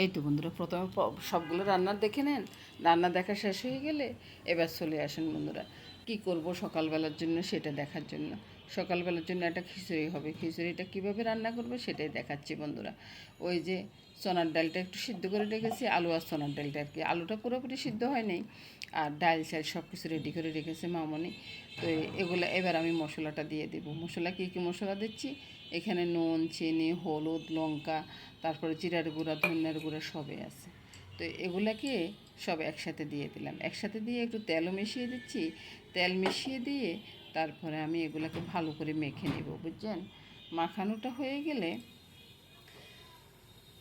এই তো বন্ধুরা, প্রথমে সবগুলো রান্না দেখে নেন। রান্না দেখা শেষ হয়ে গেলে এবার চলে আসেন বন্ধুরা, কি করব সকালবেলার জন্য সেটা দেখার জন্য। সকালবেলার জন্য একটা খিচুড়ি হবে। খিচুড়িটা কীভাবে রান্না করবে সেটাই দেখাচ্ছি বন্ধুরা। ওই যে চনার ডালটা একটু সিদ্ধ করে রেখেছি, আলু আর চনার ডালটা আর কি। আলুটা পুরোপুরি সিদ্ধ হয়নি আর ডাল চাল সব কিছু রেডি করে রেখেছে মামনি। তো এগুলো এবার আমি মশলাটা দিয়ে দেবো। মশলা কী কী মশলা দিচ্ছি? এখানে নুন, চিনি, হলুদ, লঙ্কা, তারপরে জিরার গুঁড়া, ধনিয়ার গুঁড়া সবই আছে। তো এগুলাকে সব একসাথে দিয়ে দিলাম। একসাথে দিয়ে একটু তেলও মিশিয়ে দিচ্ছি। তেল মিশিয়ে দিয়ে তারপরে আমি এগুলাকে ভালো করে মেখে নেব, বুঝছেন? মাখানোটা হয়ে গেলে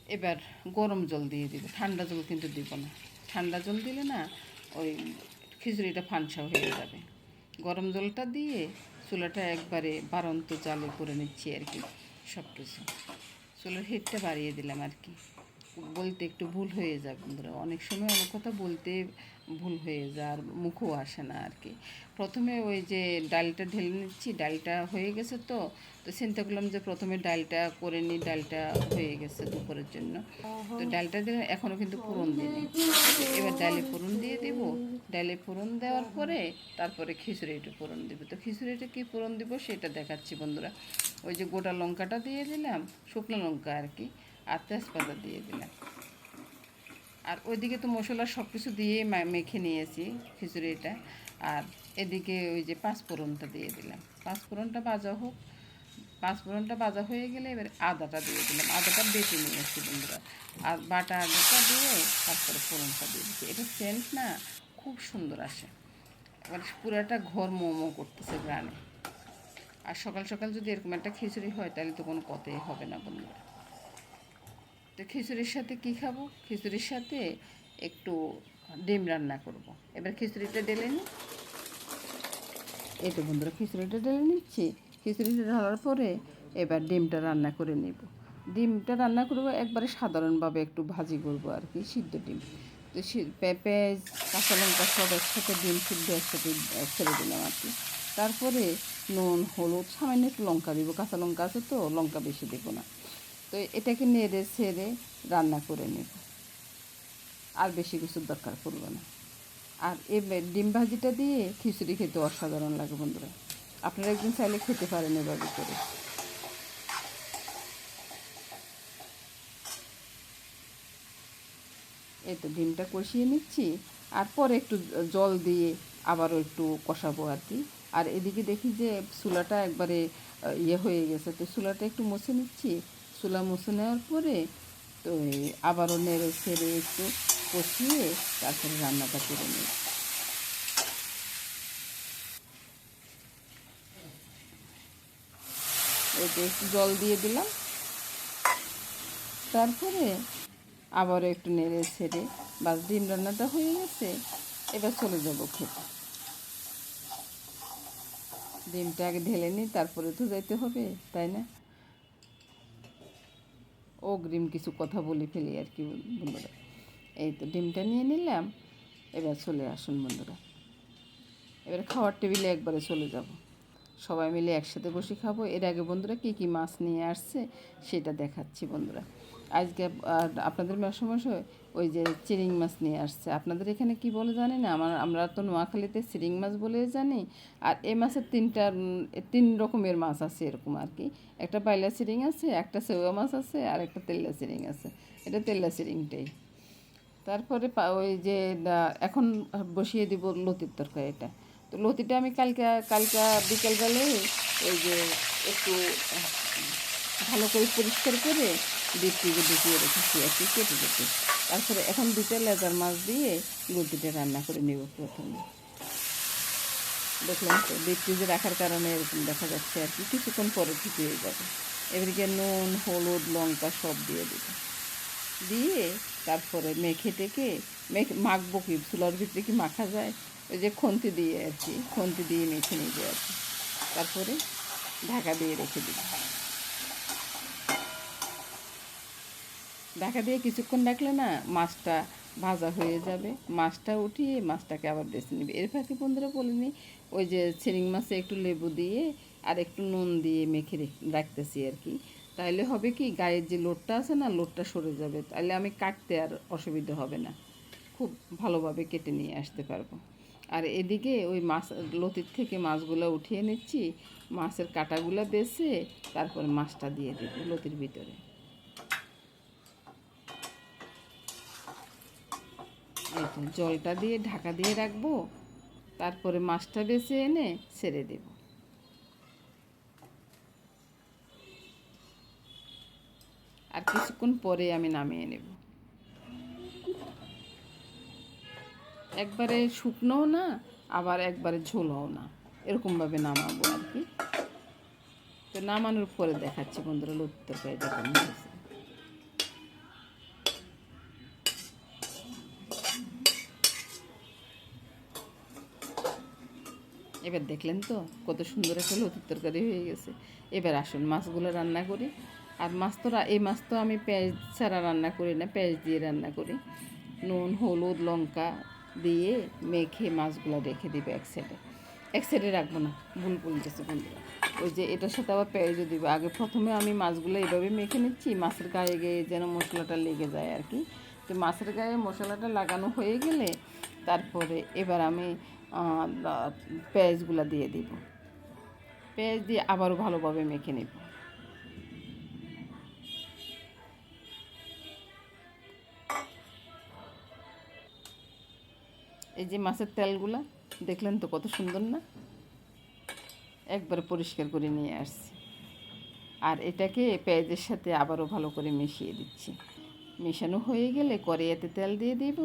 এবার গরম জল দিয়ে দিব। ঠান্ডা জল কিন্তু দিব না। ঠান্ডা জল দিলে না ওই খিচুড়িটা ফানসা হয়ে যাবে। গরম জলটা দিয়ে চুলাটা একবারে বারন্ত জালে করে নিচ্ছি আর কি সব কিছু চুলার হিটটা বাড়িয়ে দিলাম আর কি। বলতে একটু ভুল হয়ে যায় বন্ধুরা। অনেক সময় অনেক কথা বলতে ভুল হয়ে যায় আর মুখও আসে না আর কি। প্রথমে ওই যে ডালটা ঢেলে নিচ্ছি ডালটা হয়ে গেছে তো তো চিন্তা করলাম যে প্রথমে ডালটা করে নিই ডালটা হয়ে গেছে দুপুরের জন্য। তো ডালটা দিলে এখনও কিন্তু ফোড়ন দিইনি। তো এবার ডালে ফোড়ন দিয়ে দিব। ডালে ফোড়ন দেওয়ার পরে তারপরে খিচুড়িটা ফোড়ন দিব। তো খিচুড়িটা কী ফোড়ন দিব সেটা দেখাচ্ছি বন্ধুরা। ওই যে গোটা লঙ্কাটা দিয়ে দিলাম শুকনো লঙ্কা আর কি। আর তেজপাতা দিয়ে দিলাম। আর ওইদিকে তো মশলা সব কিছু দিয়ে মেখে নিয়েছি খিচুড়িটা। আর এদিকে ওই যে পাঁচফোড়নটা দিয়ে দিলাম। পাঁচফোড়নটা ভাজা হোক, পাঁচফোড়নটা ভাজা হয়ে গেলে এবার আদাটা দিয়ে দিলাম। আদাটা বেটে নিয়েছি বন্ধুরা। আর বাটা আদাটা দিয়ে তারপরে ফোড়নটা দিয়ে দিচ্ছি। এটা সেন্ট না খুব সুন্দর আসে। এবার পুরাটা ঘর মোমো করতেছে গ্রানে আর সকাল সকাল যদি এরকম একটা খিচুড়ি হয় তাহলে তো কোনো কথাই হবে না বন্ধুরা। তো খিচুড়ির সাথে কি খাব? খিচুড়ির সাথে একটু ডিম রান্না করব। এবার খিচুড়িটা ঢেলে নিই এই তো বন্ধুরা, খিচুড়িটা ঢেলে নিচ্ছি। খিচুড়িটা ঢালার পরে এবার ডিমটা রান্না করে নেব। ডিমটা রান্না করব একবারে সাধারণভাবে একটু ভাজি করব আর কি, সিদ্ধ ডিম। তো সি- পেঁপে, কাঁচা লঙ্কা সব একসাথে ডিম সিদ্ধ একসাথে ছেড়ে দিলাম আর কি। তারপরে নুন, হলুদ, সামান্য একটু লঙ্কা দিব। কাঁচা লঙ্কা আছে তো, লঙ্কা বেশি দেবো না। তো এটাকে নেড়ে ছেড়ে রান্না করে নেব। আর বেশি কিছু দরকার পড়বে না। আর এবার ডিম ভাজিটা দিয়ে খিচুড়ি খেতে অসাধারণ লাগে বন্ধুরা। আপনারা একদিন চাইলে খেতে পারেন এভাবে করে। এই তো ডিমটা কষিয়ে নিচ্ছি। আর পরে একটু জল দিয়ে আবারও একটু কষাবো আর কি। আর এদিকে দেখি যে চুলাটা একবারে ইয়ে হয়ে গেছে। তো চুলাটা একটু মুছে নিচ্ছি। চুলা মুছে নেওয়ার পরে তো আবারও নেড়ে ছেড়ে একটু কষিয়ে তারপরে রান্নাটা করে নিই এতে একটু জল দিয়ে দিলাম। তারপরে আবারও একটু নেড়ে ছেড়ে বাস ডিম রান্নাটা হয়ে গেছে, এবার চলে যাব খেতে। ডিমটা আগে ঢেলে নিই তারপরে তো যাইতে হবে, তাই না? অগ্রিম কিছু কথা বলে ফেলি আর কি, বন্ধুরা। এই তো ডিমটা নিয়ে নিলাম, এবার চলে আসুন বন্ধুরা। এবার খাওয়ার টেবিলে একবারে চলে যাব। সবাই মিলে একসাথে বসে খাব। এর আগে বন্ধুরা কী কী মাছ নিয়ে আসছে সেটা দেখাচ্ছি বন্ধুরা। আজকে আপনাদের সময় ওই যে চিরিং মাছ নিয়ে আসছে। আপনাদের এখানে কি বলে জানি না? আমার, আমরা তো নোয়াখালীতে চিরিং মাছ বলে জানি। আর এই মাছের তিনটা তিন রকমের মাছ আছে এরকম আর কি। একটা বাইলা চিরিং আছে, একটা সেওয়া মাছ আছে, আর একটা তেল্লা চিরিং আছে। এটা তেল্লা চিরিংটাই তারপরে ওই যে এখন বসিয়ে দিব লতির তরকারিটা তো লতিটা আমি কালকে কালকে বিকেলবেলায় ওই যে একটু ভালো করে পরিষ্কার করে ফ্রিজে ঢুকিয়ে রেখেছি কি কেটে কেটে তারপরে এখন দুটো লেজার মাছ দিয়ে লতিটা রান্না করে নেব প্রথমে। দেখলাম তো ডিপ ফ্রিজে রাখার কারণে এরকম দেখা যাচ্ছে আর কি, কিছুক্ষণ পরে ঠিক হয়ে যাবে। এবারে নুন, হলুদ, লঙ্কা সব দিয়ে দেবো। দিয়ে তারপরে মেখে টেকে মেখে, মাখবো কি, চুলার ভিতরে কি মাখা যায়? ওই যে খন্তি দিয়ে আর কি, খন্তি দিয়ে মেখে নেবে আর কি। তারপরে ঢাকা দিয়ে রেখে দিই ঢাকা দিয়ে কিছুক্ষণ রাখলে না মাছটা ভাজা হয়ে যাবে। মাছটা উঠিয়ে মাছটাকে আবার বেছে নেবে। এর ফাঁকে বন্ধুরা বলিনি ওই যে চিংড়ি মাছে একটু লেবু দিয়ে আর একটু নুন দিয়ে মেখে রেখ- রাখতেছি আর কি। তাইলে হবে কি, গায়ের যে লোডটা আছে না লোডটা সরে যাবে। তাহলে আমি কাটতে আর অসুবিধা হবে না। খুব ভালোভাবে কেটে নিয়ে আসতে পারব। আর এদিকে ওই মাছ, লতির থেকে মাছগুলো উঠিয়ে নিচ্ছি। মাছের কাটাগুলো বেছে তারপরে মাছটা দিয়ে দেবো লতির ভিতরে। এই জলটা দিয়ে ঢাকা দিয়ে রাখব, তারপরে মাছটা বেছে এনে ছেড়ে দেব। আর কিছুক্ষণ পরে আমি নামিয়ে নেব। একবারে শুকনোও না, আবার একবারে ঝোলও না। এরকমভাবে নামাবো আর কি। তো নামানোর পরে দেখাচ্ছি বন্ধুরা লুত তরকারিটা কেমন এবার দেখলেন তো, কত সুন্দর একটা লতির তরকারি হয়ে গেছে। এবার আসুন, মাছগুলো রান্না করি। আর মাছ তো এই মাছ তো আমি পেঁয়াজ ছাড়া রান্না করি না, পেঁয়াজ দিয়ে রান্না করি। নুন, হলুদ, লঙ্কা দিয়ে মেখে মাছগুলো রেখে দিবে এক সাইডে এক সাইডে রাখব না, ভুল ভুল গেছে বন্ধুরা ওই যে এটার সাথে আবার পেঁয়াজও দিব। আগে প্রথমে আমি মাছগুলো এইভাবে মেখে নিচ্ছি, মাছের গায়ে গিয়ে যেন মশলাটা লেগে যায় আর কি। তো মাছের গায়ে মশলাটা লাগানো হয়ে গেলে তারপরে এবার আমি পেঁয়াজগুলো দিয়ে দিব। পেঁয়াজ দিয়ে আবারও ভালোভাবে মেখে নেব। এই যে মাছের তেলগুলা, দেখলেন তো কত সুন্দর না? একবারে পরিষ্কার করে নিয়ে আসছি। আর এটাকে পেঁয়াজের সাথে আবারও ভালো করে মিশিয়ে দিচ্ছি। মেশানো হয়ে গেলে কড়াইয়াতে তেল দিয়ে দিব।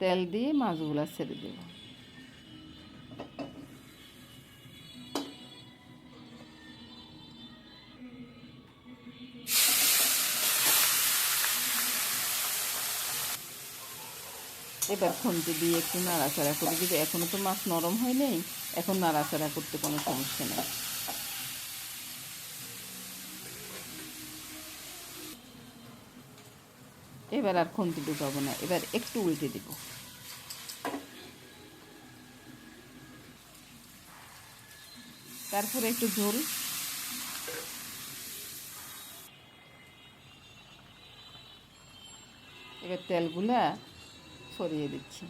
তেল দিয়ে মাছগুলা ছেড়ে দেব। এবার খুন্তি দিয়ে একটু নাড়াচাড়া করে। দিব এখনও তো মাছ নরম হয় নাই, এখন নাড়াচাড়া করতে কোনো সমস্যা নেই। এবার আর খুন্তি ঢুকাবো না, এবার একটু উল্টে দিব। তারপরে একটু ঝোল। এবার তেলগুলা ছড়িয়ে দিচ্ছি।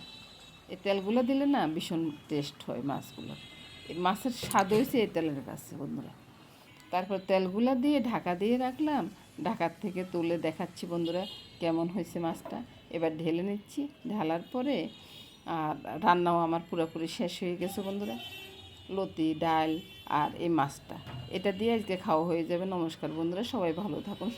এই তেলগুলো দিলে না ভীষণ টেস্ট হয় মাছগুলোর এই মাছের স্বাদ হয়েছে এই তেলের কাছে, বন্ধুরা। তারপর তেলগুলো দিয়ে ঢাকা দিয়ে রাখলাম। ঢাকার থেকে তুলে দেখাচ্ছি, বন্ধুরা, কেমন হয়েছে মাছটা। এবার ঢেলে নিচ্ছি, ঢালার পরে আর রান্নাও আমার পুরোপুরি শেষ হয়ে গেছে, বন্ধুরা। লতি, ডাল আর এই মাছটা। এটা দিয়ে আজকে খাওয়া হয়ে যাবে। নমস্কার, বন্ধুরা, সবাই ভালো থাকুন।